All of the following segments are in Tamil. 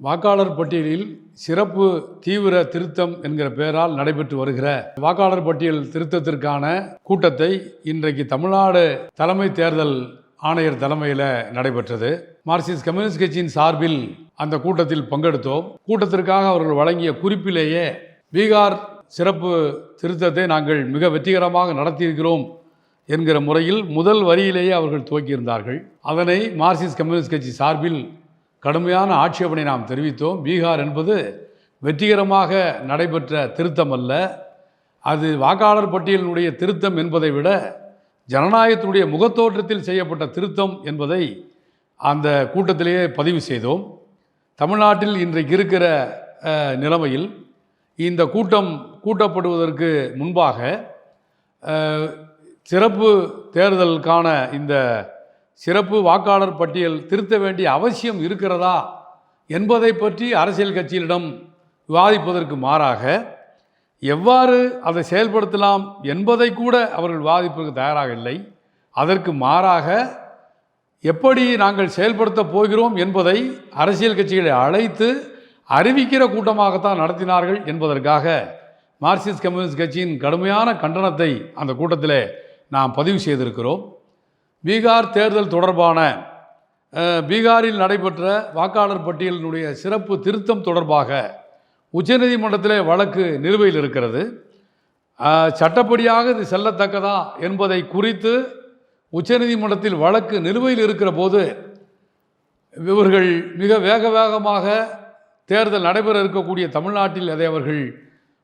வாக்காளர் பட்டியலில் சிறப்பு தீவிர திருத்தம் என்கிற பெயரால் நடைபெற்று வருகிற வாக்காளர் பட்டியல் திருத்தத்திற்கான கூட்டத்தை இன்றைக்கு தமிழ்நாடு தலைமை தேர்தல் ஆணையர் தலைமையில் நடைபெற்றது. மார்க்சிஸ்ட் கம்யூனிஸ்ட் கட்சியின் சார்பில் அந்த கூட்டத்தில் பங்கெடுத்தோம். கூட்டத்திற்காக அவர்கள் வழங்கிய குறிப்பிலேயே பீகார் சிறப்பு திருத்தத்தை நாங்கள் மிக வெற்றிகரமாக நடத்தியிருக்கிறோம் என்கிற முறையில் முதல் வரியிலேயே அவர்கள் துவக்கியிருந்தார்கள். அதனை மார்க்சிஸ்ட் கம்யூனிஸ்ட் கட்சி சார்பில் கடுமையான ஆட்சேபனை நாம் தெரிவித்தோம். பீகார் என்பது வெற்றிகரமாக நடைபெற்ற திருத்தம் அல்ல. அது வாக்காளர் பட்டியலினுடைய திருத்தம் என்பதை விட ஜனநாயகத்தினுடைய முகத்தோற்றத்தில் செய்யப்பட்ட திருத்தம் என்பதை அந்த கூட்டத்திலேயே பதிவு செய்தோம். தமிழ்நாட்டில் இன்றைக்கு இருக்கிற நிலைமையில் இந்த கூட்டம் கூட்டப்படுவதற்கு முன்பாக சிறப்பு தேர்தலுக்கான இந்த சிறப்பு வாக்காளர் பட்டியல் திருத்த வேண்டிய அவசியம் இருக்கிறதா என்பதை பற்றி அரசியல் கட்சியிடம் விவாதிப்பதற்கு மாறாக எவ்வாறு அதை செயல்படுத்தலாம் என்பதை கூட அவர்கள் விவாதிப்பதற்கு தயாராக இல்லை. அதற்கு மாறாக எப்படி நாங்கள் செயல்படுத்தப் போகிறோம் என்பதை அரசியல் கட்சிகளை அழைத்து அறிவிக்கிற கூட்டமாகத்தான் நடத்தினார்கள் என்பதற்காக மார்க்சிஸ்ட் கம்யூனிஸ்ட் கட்சியின் கடுமையான கண்டனத்தை அந்த கூட்டத்தில் நாம் பதிவு செய்திருக்கிறோம். பீகார் தேர்தல் தொடர்பான பீகாரில் நடைபெற்ற வாக்காளர் பட்டியலினுடைய சிறப்பு திருத்தம் தொடர்பாக உச்சநீதிமன்றத்தில் வழக்கு நிலுவையில் இருக்கிறது. சட்டப்படியாக இது செல்லத்தக்கதா என்பதை குறித்து உச்சநீதிமன்றத்தில் வழக்கு நிலுவையில் இருக்கிற போது இவர்கள் மிக வேக வேகமாக தேர்தல் நடைபெற இருக்கக்கூடிய தமிழ்நாட்டில் அதை அவர்கள்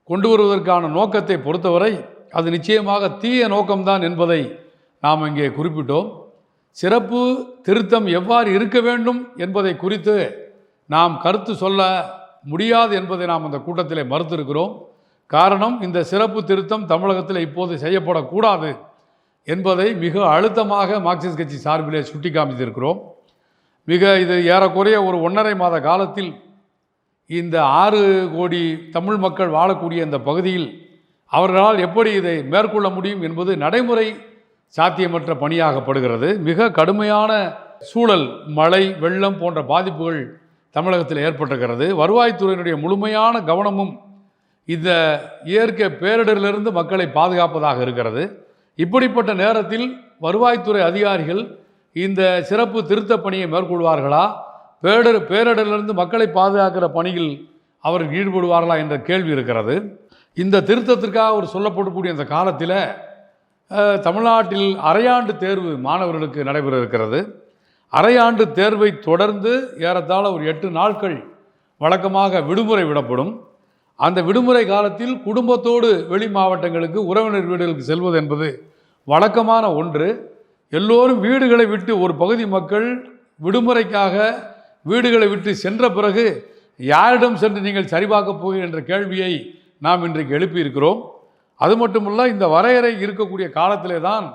கொண்டு வருவதற்கான நோக்கத்தை பொறுத்தவரை அது நிச்சயமாக தீய நோக்கம்தான் என்பதை நாம் இங்கே குறிப்பிட்டோம். சிறப்பு திருத்தம் எவ்வாறு இருக்க வேண்டும் என்பதை குறித்து நாம் கருத்து சொல்ல முடியாது என்பதை நாம் அந்த கூட்டத்திலே மறுத்திருக்கிறோம். காரணம் இந்த சிறப்பு திருத்தம் தமிழகத்தில் இப்போது செய்யப்படக்கூடாது என்பதை மிக அழுத்தமாக மார்க்சிஸ்ட் கட்சி சார்பிலே சுட்டி காமித்திருக்கிறோம் மிக இது ஏறக்குறைய ஒரு ஒன்றரை மாத காலத்தில் இந்த ஆறு கோடி தமிழ் மக்கள் வாழக்கூடிய இந்த பகுதியில் அவர்களால் எப்படி இதை மேற்கொள்ள முடியும் என்பது நடைமுறை சாத்தியமற்ற பணியாகப்படுகிறது. மிக கடுமையான சூழல் மழை வெள்ளம் போன்ற பாதிப்புகள் தமிழகத்தில் ஏற்பட்டிருக்கிறது. வருவாய்த்துறையினுடைய முழுமையான கவனமும் இந்த இயற்கை பேரிடரிலிருந்து மக்களை பாதுகாப்பதாக இருக்கிறது. இப்படிப்பட்ட நேரத்தில் வருவாய்த்துறை அதிகாரிகள் இந்த சிறப்பு திருத்தப் பணியை மேற்கொள்வார்களா? பேரிடர் பேரிடரிலிருந்து மக்களை பாதுகாக்கிற பணியில் அவர்கள் ஈடுபடுவார்களா என்ற கேள்வி இருக்கிறது. இந்த திருத்தத்திற்காக ஒரு சொல்லப்படக்கூடிய அந்த காலத்தில் தமிழ்நாட்டில் அரையாண்டு தேர்வு மாணவர்களுக்கு நடைபெற இருக்கிறது அரையாண்டு தேர்வை தொடர்ந்து ஏறத்தாழ ஒரு எட்டு நாட்கள் வழக்கமாக விடுமுறை விடப்படும். அந்த விடுமுறை காலத்தில் குடும்பத்தோடு வெளி மாவட்டங்களுக்கு உறவினர் வீடுகளுக்கு செல்வது என்பது வழக்கமான ஒன்று. எல்லோரும் வீடுகளை விட்டு ஒரு பகுதி மக்கள் விடுமுறைக்காக வீடுகளை விட்டு சென்ற பிறகு யாரிடம் சென்று நீங்கள் சரிபார்க்கப் போகிறீர்கள் என்ற கேள்வியை நாம் இன்றைக்கு எழுப்பியிருக்கிறோம். அது மட்டுமல்ல இந்த வரையறை இருக்கக்கூடிய காலத்திலே தான்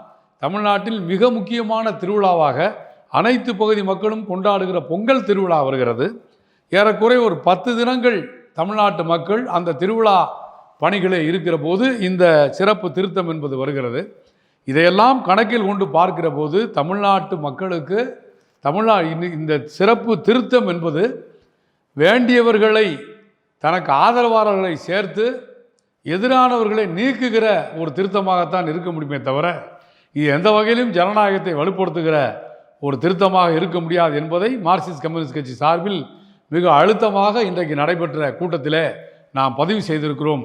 தமிழ்நாட்டில் மிக முக்கியமான திருவிழாவாக அனைத்து பகுதி மக்களும் கொண்டாடுகிற பொங்கல் திருவிழா வருகிறது. ஏறக்குறை ஒரு பத்து தினங்கள் தமிழ்நாட்டு மக்கள் அந்த திருவிழா பணிகளே இருக்கிற போது இந்த சிறப்பு திருத்தம் என்பது வருகிறது. இதையெல்லாம் கணக்கில் கொண்டு பார்க்கிற போது தமிழ்நாட்டு மக்களுக்கு தமிழ்நா இந்த சிறப்பு திருத்தம் என்பது வேண்டியவர்களை தனக்கு ஆதரவாளர்களை சேர்த்து எதிரானவர்களை நீக்குகிற ஒரு திருத்தமாகத்தான் இருக்க முடியுமே தவிர இது எந்த வகையிலும் ஜனநாயகத்தை வலுப்படுத்துகிற ஒரு திருத்தமாக இருக்க முடியாது என்பதை மார்க்சிஸ்ட் கம்யூனிஸ்ட் கட்சி சார்பில் மிக அழுத்தமாக இன்றைக்கு நடைபெற்ற கூட்டத்தில் நாம் பதிவு செய்திருக்கிறோம்.